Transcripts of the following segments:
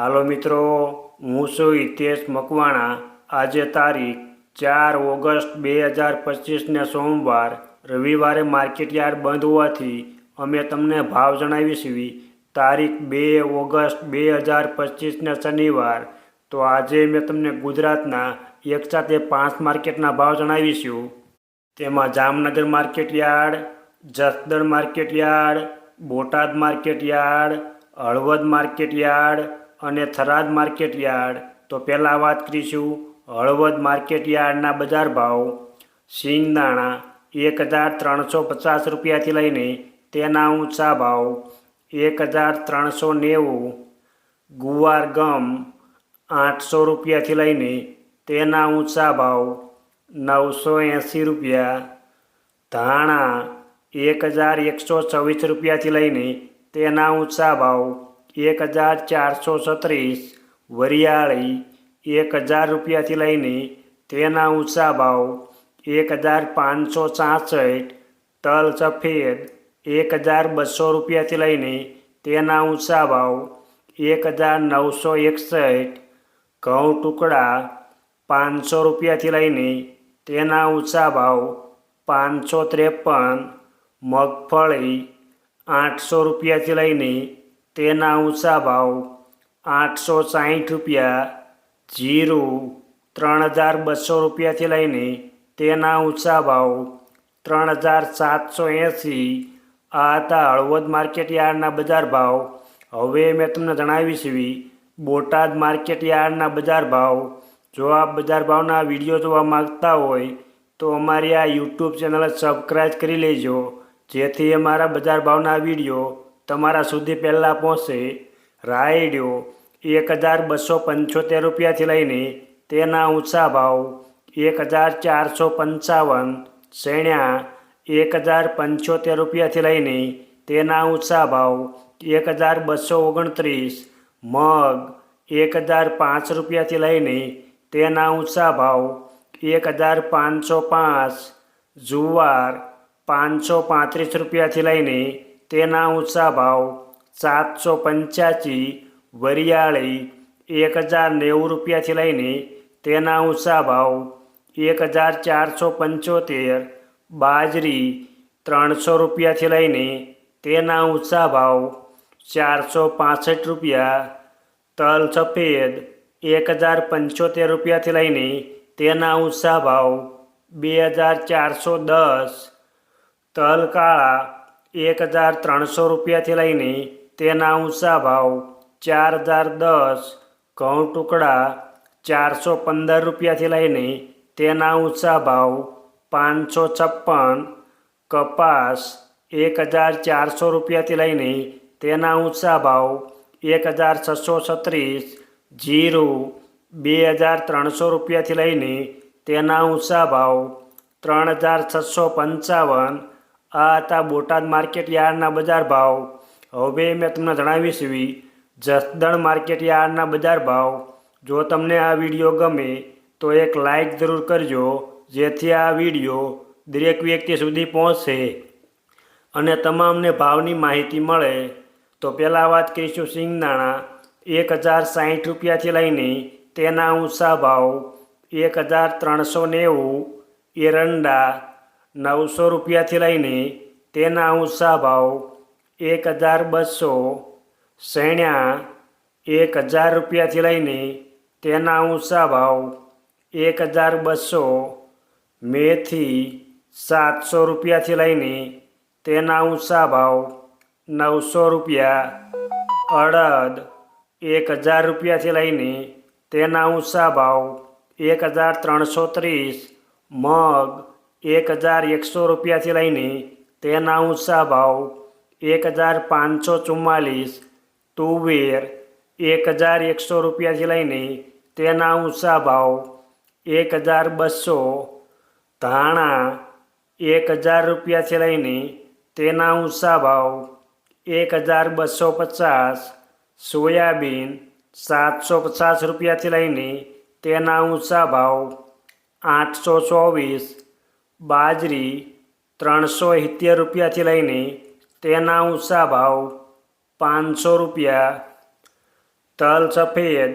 હાલો મિત્રો, હું છું હિતેશ મકવાણા. આજે તારીખ ચાર ઓગસ્ટ બે હજાર પચીસને સોમવાર, રવિવારે માર્કેટ યાર્ડ બંધ હોવાથી અમે તમને ભાવ જણાવીશું. તારીખ બે ઓગસ્ટ બે હજાર પચીસને શનિવાર. તો આજે મેં તમને ગુજરાતના એક સાથે પાંચ માર્કેટના ભાવ જણાવીશું. તેમાં Jamnagar market yard Jasdan market yard Botad market yard Halvad market yard અને થરાદ માર્કેટ યાર્ડ. તો પહેલાં વાત કરીશું હળવદ માર્કેટ યાર્ડના બજાર ભાવ. સિંગદાણા એક હજાર ત્રણસો પચાસ રૂપિયાથી લઈને તેના ઊંચા ભાવ એક હજાર ત્રણસો નેવું. ગુવાર ગમ આઠસો રૂપિયાથી લઈને તેના ઊંચા ભાવ નવસો એંસી રૂપિયા. ધાણા એક હજાર એકસો ચોવીસ રૂપિયાથી લઈને તેના ઊંચા ભાવ એક હજાર ચારસો છત્રીસ વરિયાળી, એક હજાર રૂપિયાથી લઈને તેના ઊંચા ભાવ, એક હજાર પાંચસો છાસઠ તલ સફેદ, એક હજાર બસો રૂપિયાથી લઈને તેના ઊંચા ભાવ, એક હજાર નવસો એકસઠ, ઘઉં ટુકડા, પાંચસો રૂપિયાથી લઈને તેના ઊંચા ભાવ, પાંચસો ત્રેપન, મગફળી, આઠસો રૂપિયાથી લઈને તેના ઊંચા ભાવ આઠસો સાહીઠ રૂપિયા, જીરું ત્રણ હજાર બસો રૂપિયાથી લઈને તેના ઊંચા ભાવ ત્રણ હજાર સાતસો એંસી. આ હતા હળવદ માર્કેટ યાર્ડના બજાર ભાવ. હવે મેં તમને જણાવીશ એવી બોટાદ માર્કેટ યાર્ડના બજાર ભાવ. જો આપ બજાર ભાવના વીડિયો જોવા માગતા હોય તો અમારી આ યુટ્યુબ ચેનલ સબસ્ક્રાઈબ કરી લેજો. જેથી અમારા બજાર ભાવના વીડિયો તમારા સુધી પહેલાં પહોંચે રાયડ્યો એક હજાર બસો પંચોતેર રૂપિયાથી લઈને તેના ઊંચા ભાવ, એક હજાર ચારસો પંચાવન શેણ્યા એક હજાર પંચોતેર રૂપિયાથી લઈને તેના ઊંચા ભાવ, એક હજાર બસો ઓગણત્રીસ, મગ, એક હજાર પાંચ રૂપિયાથી લઈને તેના ઊંચા ભાવ, એક હજાર પાંચસો પાંચ, જુવાર, પાંચસો પાંત્રીસ રૂપિયાથી લઈને તેના ઊંચા ભાવ સાતસો પંચ્યાસી, વરિયાળી એક હજાર નેવું રૂપિયાથી લઈને તેના ઊંચા ભાવ એક હજાર ચારસો પંચોતેર, બાજરી ત્રણસો રૂપિયાથી લઈને તેના ઊંચા ભાવ ચારસો પાસઠ રૂપિયા, તલ સફેદ એક હજાર પંચોતેર રૂપિયાથી લઈને તેના ઊંચા ભાવ બે હજાર ચારસો દસ, તલ કાળા એક હજાર ત્રણસો રૂપિયાથી લઈને તેના ઊંચા ભાવ ચાર હજાર દસ ઘઉં ટુકડા ચારસો પંદર રૂપિયાથી લઈને તેના ઊંચા ભાવ પાંચસો છપ્પન કપાસ એક હજાર ચારસો રૂપિયાથી લઈને તેના ઊંચા ભાવ એક હજાર છસો છત્રીસ જીરું બે હજાર ત્રણસો રૂપિયાથી લઈને તેના ઊંચા ભાવ ત્રણ હજાર છસો પંચાવન આ હતા બોટાદ માર્કેટ યાર્ડના બજાર ભાવ. હવે મેં તમને જણાવીશ એવી, જસદણ માર્કેટ યાર્ડના બજાર ભાવ. જો તમને આ વીડિયો ગમે, તો એક લાઈક જરૂર કરજો, જેથી આ વીડિયો દરેક વ્યક્તિ સુધી પહોંચશે અને તમામને ભાવની માહિતી મળે. તો પહેલાં વાત કરીશું સિંગદાણા એક હજાર સાહીઠ રૂપિયાથી લઈને તેના ઊંચા ભાવ. એક હજાર ત્રણસો નેવું. એરંડા. નવસો રૂપિયાથી લઈને તેના ઊંચા ભાવ એક હજાર બસો, શેણ્યા એક હજાર રૂપિયાથી લઈને તેના ઊંચા ભાવ એક હજાર બસો, મેથી સાતસો રૂપિયાથી લઈને તેના ઊંચા ભાવ નવસો રૂપિયા, અડદ એક હજાર રૂપિયાથી લઈને તેના ઊંચા ભાવ એક હજાર ત્રણસો ત્રીસ, મગ એક હજાર એકસો રૂપિયાથી લઈને તેના ઊંચા ભાવ એક હજાર પાંચસો ચુમ્માલીસ, તુવેર એક હજાર એકસો રૂપિયાથી લઈને તેના ઊંચા ભાવ એક હજાર બસો, ધાણા એક હજાર રૂપિયાથી લઈને તેના ઊંચા ભાવ એક હજાર બસો પચાસ, સોયાબીન સાતસો પચાસ રૂપિયાથી લઈને તેના ઊંચા ભાવ આઠસો ચોવીસ બાજરી ત્રણસો સિત્તેર રૂપિયાથી લઈને તેના ઊંચા ભાવ પાંચસો રૂપિયા, તલ સફેદ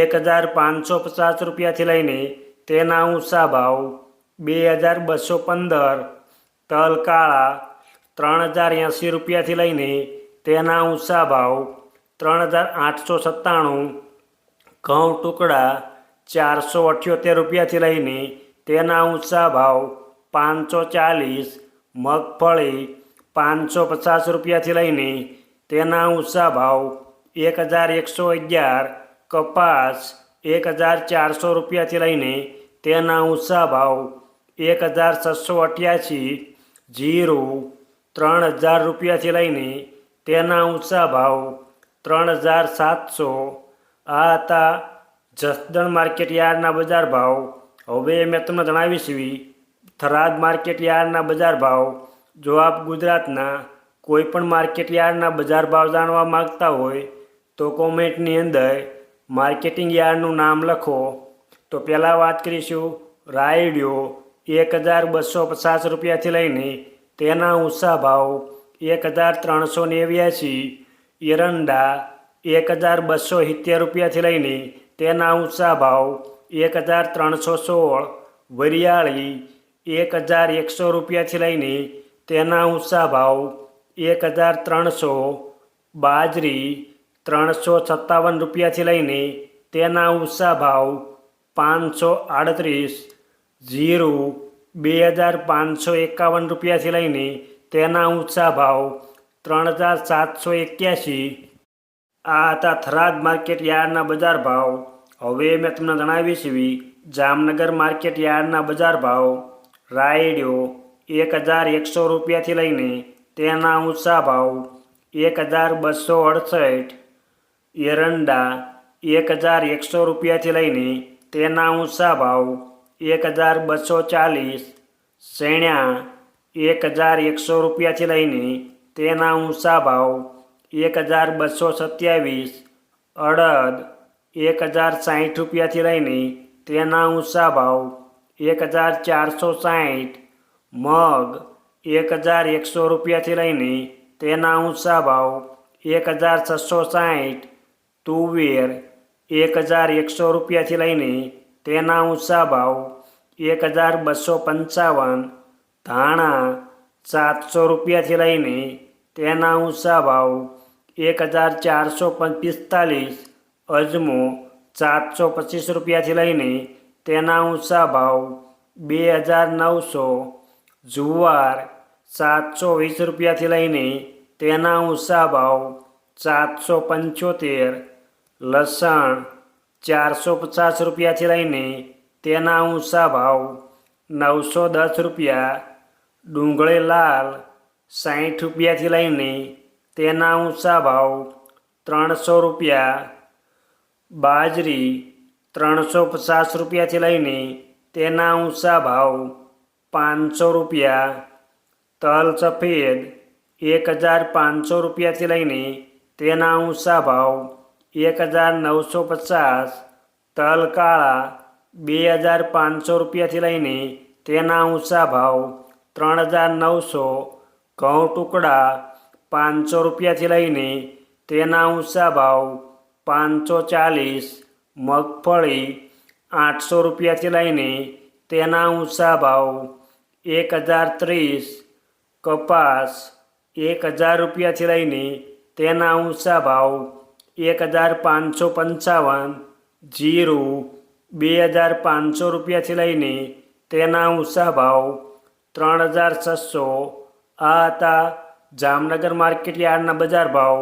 એક હજાર પાંચસો પચાસ રૂપિયાથી લઈને તેના ઊંચા ભાવ બે હજાર બસો પંદર, તલ કાળા ત્રણ હજાર એંસી રૂપિયાથી લઈને તેના ઊંચા ભાવ ત્રણ હજાર આઠસો સત્તાણું, ઘઉં ટુકડા ચારસો અઠ્યોતેર રૂપિયાથી લઈને તેના ઊંચા ભાવ પાંચસો ચાલીસ, મગફળી પાંચસો પચાસ રૂપિયાથી લઈને તેના ઊંચા ભાવ એક હજાર એકસો અગિયાર, કપાસ એક હજાર ચારસો રૂપિયાથી લઈને તેના ઊંચા ભાવ એક હજાર છસો અઠ્યાસી, જીરું ત્રણ હજાર રૂપિયાથી લઈને તેના ઊંચા ભાવ ત્રણ હજાર સાતસો. આ હતા જસદણ માર્કેટ યાર્ડના બજાર ભાવ. હવે મેં તમને જણાવીશ થરાદ માર્કેટ યાર્ડના બજાર ભાવ જો આપ ગુજરાતના કોઈ પણ માર્કેટ યાર્ડના બજાર ભાવ જાણવા માંગતા હોય તો કોમેન્ટની અંદર માર્કેટિંગ યાર્ડનું નામ લખો. તો પહેલાં વાત કરીશું રાયડિયો એક હજાર બસો પચાસ રૂપિયાથી લઈને તેના ઊંચા ભાવ એક હજાર ત્રણસો નેવ્યાસી, એરંડા એક હજાર બસો સિત્તેર રૂપિયાથી લઈને તેના ઊંચા ભાવ એક હજાર ત્રણસો સોળ, વરિયાળી એક હજાર એકસો રૂપિયાથી લઈને તેના ઊંચા ભાવ એક હજાર ત્રણસો, બાજરી ત્રણસો સત્તાવન રૂપિયાથી લઈને તેના ઊંચા ભાવ પાંચસો આડત્રીસ, જીરું બે હજાર પાંચસો એકાવન રૂપિયાથી લઈને તેના ઊંચા ભાવ ત્રણ હજાર સાતસો એક્યાસી. આ હતા થરાદ માર્કેટ યાર્ડના બજાર ભાવ. હવે મેં તમને જણાવીશ એવી જામનગર માર્કેટ યાર્ડના બજાર ભાવ. રાયડિયો એક હજાર એકસો રૂપિયાથી લઈને તેના ઊંચા ભાવ એક હજાર બસો અડસઠ. એરંડા એક હજાર એકસો રૂપિયાથી લઈને તેના ઊંચા ભાવ એક હજાર બસો ચાલીસ. શેણ્યા એક હજાર એકસો રૂપિયાથી લઈને તેના ઊંચા ભાવ એક હજાર બસો સત્યાવીસ. અડદ એક હજાર સાઠ રૂપિયાથી લઈને તેના ઊંચા ભાવ એક હજાર ચારસો સાઠ મગ એક હજાર એકસો રૂપિયાથી લઈને તેના ઊંચા ભાવ એક હજાર છસો સાઠ તુવેર એક હજાર એકસો રૂપિયાથી લઈને તેના ઊંચા ભાવ એક હજાર બસો પંચાવન ધાણા સાતસો રૂપિયાથી લઈને તેના ઊંચા ભાવ એક હજાર ચારસો પિસ્તાલીસ અજમો સાતસો પચીસ રૂપિયાથી લઈને તેના ઊંચા ભાવ બે હજાર નવસો જુવાર સાતસો વીસ રૂપિયાથી લઈને તેના ઊંચા ભાવ સાતસો પંચોતેર લસણ ચારસો પચાસ રૂપિયાથી લઈને તેના ઊંચા ભાવ નવસો દસ રૂપિયા ડુંગળી લાલ સાઠ રૂપિયાથી લઈને તેના ઊંચા ભાવ ત્રણસો રૂપિયા બાજરી ત્રણસો પચાસ રૂપિયાથી લઈને તેના ઊંચા ભાવ પાંચસો રૂપિયા, તલ સફેદ એક હજાર પાંચસો રૂપિયાથી લઈને તેના ઊંચા ભાવ એક હજાર નવસો પચાસ, તલ કાળા બે હજાર પાંચસો રૂપિયાથી લઈને તેના ઊંચા ભાવ ત્રણ હજાર નવસો, ઘઉં ટુકડા પાંચસો રૂપિયાથી લઈને તેના ઊંચા ભાવ પાંચસો ચાલીસ મગફળી આઠસો રૂપિયાથી લઈને તેના ઊંચા ભાવ એક હજાર ત્રીસ, કપાસ એક હજાર રૂપિયાથી લઈને તેના ઊંચા ભાવ એક હજાર પાંચસો પંચાવન, જીરું બે હજાર પાંચસો રૂપિયાથી લઈને તેના ઊંચા ભાવ ત્રણ હજાર છસો. આ હતા જામનગર માર્કેટ યાર્ડના બજાર ભાવ.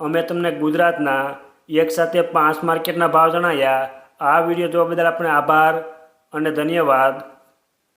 અમે તમને ગુજરાતના એક સાથે પાંચ માર્કેટના ભાવ જણાવ્યા આ વીડિયો જોવા બદલ આપણે આભાર અને ધન્યવાદ.